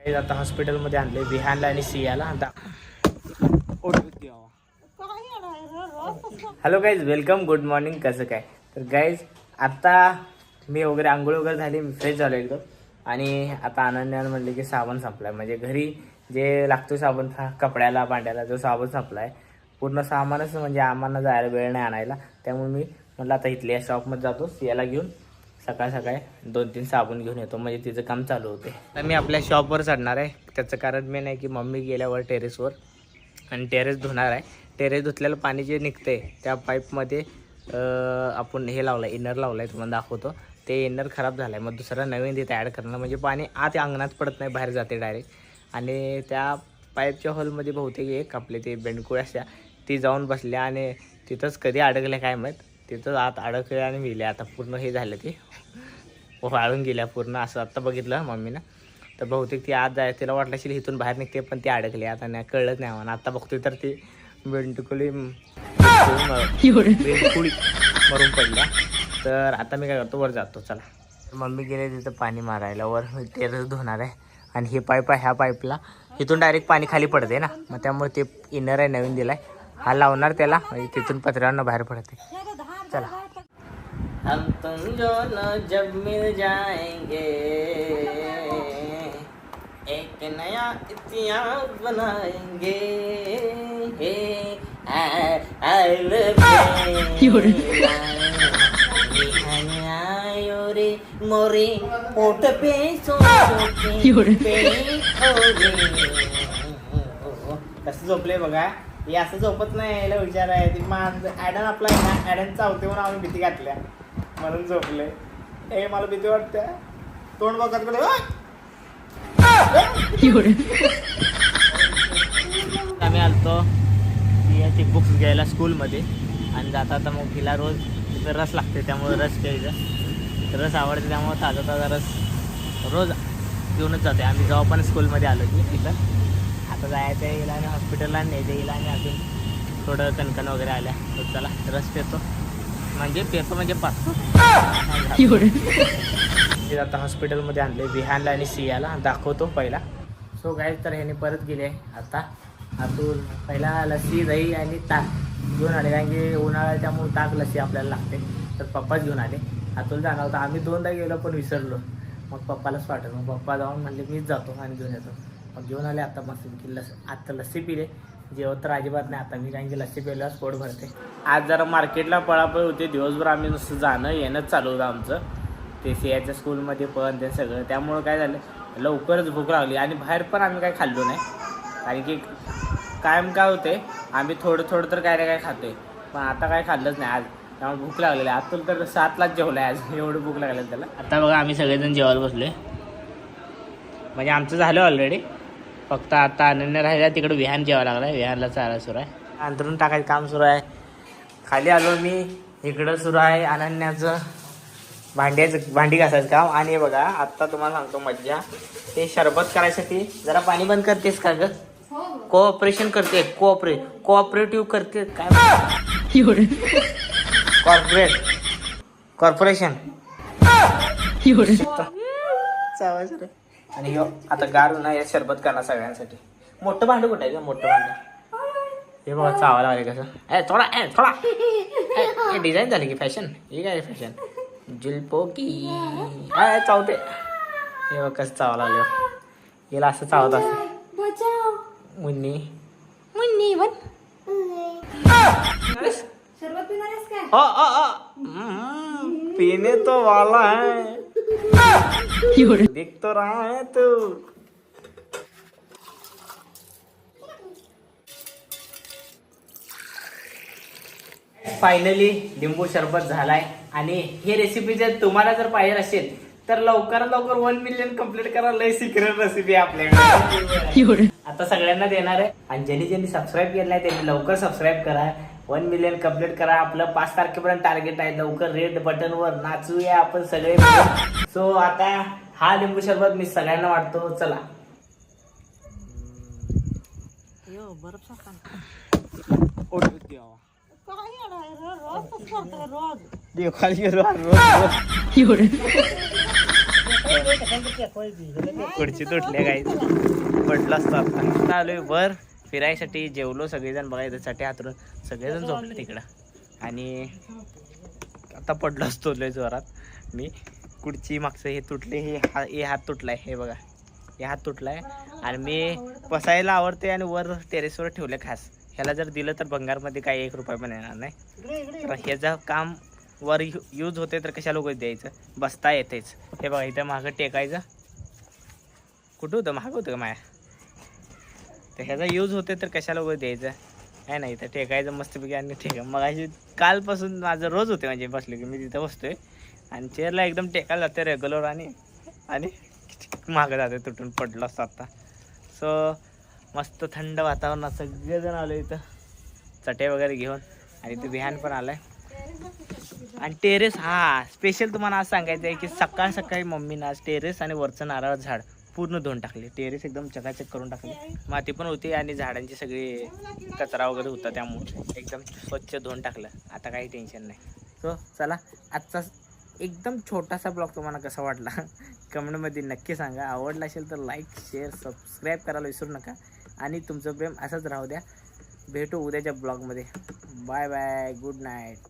Guys आता हॉस्पिटलमध्ये आणले विहानला आणि सियाला. आता hello guys welcome good morning कसं काय? तर गाईज आता मी वगैरे आंघोळ वगैरे झाली मी फ्रेश झालो एकदम. आणि आता आनंदानं म्हणले की साबण संपलाय. म्हणजे घरी जे लागतो साबण कपड्याला भांड्याला जो साबण संपलाय पूर्ण सामानच म्हणजे आम्हाला जायला वेळ नाही आणायला. त्यामुळे मी म्हटलं आता इथल्या शॉपमध्ये जातो सियाला घेऊन. सकाळ सकाळी दोन तीन साबण घेऊन येतो. म्हणजे तिचं काम चालू होते. तर मी आपल्या शॉपवर चढणार आहे. त्याचं कारण मेन आहे की मम्मी गेल्यावर टेरेसवर आणि टेरेस धुणार आहे. टेरेस धुतलेलं पाणी जे निघते त्या पाईपमध्ये आपण हे लावलं आहे इनर लावलं आहे तुम्हाला दाखवतो. ते इनर खराब झालं आहे मग दुसरा नवीन तिथे ॲड करणं म्हणजे पाणी आत अंगणात पडत नाही बाहेर जाते डायरेक्ट आणि त्या पाईपच्या हॉलमध्ये बहुतेक एक आपले ते बेंडकुळ अशा ती जाऊन बसल्या आणि तिथंच कधी अडकल्या काय माहीत. तिथंच आत अडकल्या आणि मिल्या आता पूर्ण हे झालं ते. वाळून गेल्या पूर्ण. असं आत्ता बघितलं मम्मीनं. तर बहुतेक ती आत जाय तिला वाटलं असेल इथून बाहेर निघते पण ती अडकली. आता नाही कळलंच नाही मला आता बघतोय तर ती बेंटकुली बेंटकुळी मरून पडल्या. तर आता मी काय करतो वर जातो. चला. मम्मी गेले तिथं पाणी मारायला. वर टेरेस धुणार आहे. आणि हे पाईप आहे ह्या पाईपला. इथून डायरेक्ट पाणी खाली पडते ना. मग त्यामुळे ते इनर आहे नवीन दिलाय. हा लावणार त्याला. तिथून पत्र्यानं बाहेर पडते चला। हम तुम दोनों जब मिल जाएँगे। एक नया इतिहास बनाएँगे। आई आयो रे मोरे पोट पे सो कसं झोपले बघा। हे असं झोपत नाही यायला विचार आहे ती माझं ॲडन आपला आहे ना ॲडन चावते म्हणून आम्ही भीती घातल्या. म्हणून झोपले. हे मला भीती वाटते. तोंड बघत कडे आम्ही आलतो ती बुक्स घ्यायला स्कूलमध्ये आणि जाता आता मग तिला रोज तिथं रस लागते त्यामुळे रस प्यायचं रस आवडते त्यामुळे ताजा ताजा रस रोज घेऊनच जाते. आम्ही जेव्हा पण स्कूलमध्ये आलो की तिथं. आता जायचं हिला आणि हॉस्पिटलला न्यायचं हिला आणि अजून थोडं कणकण वगैरे आल्या. तर चला रस पेतो. म्हणजे पेतो म्हणजे पाचतो आता हॉस्पिटलमध्ये आणले विहानला आणि सियाला. दाखवतो पहिला. सो काय तर ह्याने परत गेले. आता आतून पहिला लस्सी दही आणि ताक घेऊन आले. कारण की उन्हाळा त्यामुळे ताक लस्सी आपल्याला लागते. तर पप्पाच घेऊन आले. आतून जाणार होता. आम्ही दोनदा गेलो पण विसरलो. मग पप्पालाच पाठवलं. मग पप्पा जाऊन म्हणले मीच जातो आणि घेऊन येतो. मग घेऊन आले आता मस्त की लस आता लस्सी पिले. जेवत तर अजिबात नाही आता मी कारण की लस्सी पिल्यावर पोट भरते. आज जरा मार्केटला पळापळ होते दिवसभर आम्ही नुसतं जाणं येणंच चालू होतं आमचं. ते सियाच्या स्कूलमध्ये पण ते सगळं. त्यामुळं काय झालं लवकरच भूक लागली. आणि बाहेर पण आम्ही काय खाल्लो नाही. कारण की कायम काय होते आम्ही थोडं थोडं तर काय ना काय खातो आहे पण आता काय खाल्लंच नाही. आज त्यामुळे भूक लागलेली आहे. आतून तर सातलाच जेवलं आहे आज. एवढं भूक लागलं त्याला. आता बघा आम्ही सगळेजण जेवायला बसले म्हणजे आमचं झालं ऑलरेडी फक्त आता अनन्य राहिला तिकडे विहान जेवायला लागला विहानला चारा सुरू आहे. अंतरून टाकायचं काम सुरू आहे. खाली आलो मी इकडं सुरू आहे अनन्याचं भांड्याचं भांडी घासायचं काम. आणि हे बघा आत्ता तुम्हाला सांगतो मज्जा. ते शरबत करायसाठी जरा पाणी बंद करतेस का ग? कोऑपरेशन करते कोऑपरे कोऑपरेटिव्ह करते. काय कॉर्पोरेट कॉर्पोरेशन चावायचं रे. आणि ह्यो आता गार ना या शरबत करणार सगळ्यांसाठी. मोठं भांडं कुठं आहे ग? मोठं भांडं. हे बघा चावा लागले कसं. ए थोडा ए थोडा. ए, हे डिझाईन झाली की फॅशन हे काय फॅशन जुलपो की ए चावते. हे बघ कसं चावा लागले. याला असं चावत असं. मुन्नी. मुन्नी काय? ओ ओ पीने तो वाला है. दिख तो रहा है तू। फायनली लिंबू सरबत झालाय. आणि हे रेसिपी जर तुम्हाला जर पाहिजे असेल तर लवकरात लवकर वन मिलियन कंप्लीट करा. लय सिक्रेट रेसिपी आपल्याकडे. आता सगळ्यांना देणार आहे. आणि ज्यांनी ज्यांनी सबस्क्राईब केलं आहे त्यांनी लवकर सबस्क्राईब करा. वन मिलियन कंप्लीट करा. आपलं पाच तारखेपर्यंत टार्गेट आहे. लवकर रेड बटन वर नाचूया आपण सगळे सो आता हा लिंबू सरबत मी सगळ्यांना वाटतो. चला. खुर्ची तुटल्या काही पडलो असतो आता. आलोय वर. फिरायसाठी जेवलो सगळेजण बघायचं चटे हातरून सगळेजण झोपले तिकडं. आणि आता पडलो असतो लय जोरात. मी कुडची मागचं हे तुटले हे हा हे हात तुटलाय हे बघा. हे हात तुटलाय. आणि मी बसायला आवडते आणि वर टेरेसवर ठेवले खास. ह्याला जर दिलं तर भंगारमध्ये काही एक रुपया पण येणार नाही. तर ह्याचं काम वर यूज होते तर कशा लोक द्यायचं? बसता येतेच. हे बघा इथं मागं टेकायचं. कुठं होतं? महाग होतं का माया? तर ह्याचा यूज होते तर कशाला उभं द्यायचं? आहे नाही तर टेकायचं मस्तपैकी आणि ठेका मग अशी कालपासून माझं रोज होते म्हणजे बसले की मी तिथं बसतोय. आणि चेअरला एकदम टेकायला जाते रेग्युलर आणि आणि मागं जाते तुटून पडलो असतो आता. सो मस्त थंड वातावरणात सगळेजण आलो इथं. चटे वगैरे घेऊन. आणि ते बिहान पण आलाय. आणि टेरेस हा स्पेशल तुम्हाला आज सांगायचं आहे की सकाळ सकाळी मम्मीनं आज टेरेस आणि वरचं नारळ झाड. पूर्ण धुवून टाकले. टेरेस एकदम चकाचक करून टाकले. माती पण होती आणि झाडांची सगळी कचरा वगैरे होता त्यामुळे. एकदम स्वच्छ धुवून टाकलं. आता काही टेन्शन नाही. सो चला आजचा एकदम छोटासा ब्लॉग तुम्हाला कसा वाटला? कमेंटमध्ये नक्की सांगा. आवडला असेल तर लाईक शेअर सबस्क्राईब करायला विसरू नका. आणि तुमचं प्रेम असंच राहू द्या. भेटू उद्याच्या ब्लॉगमध्ये. Bye bye good night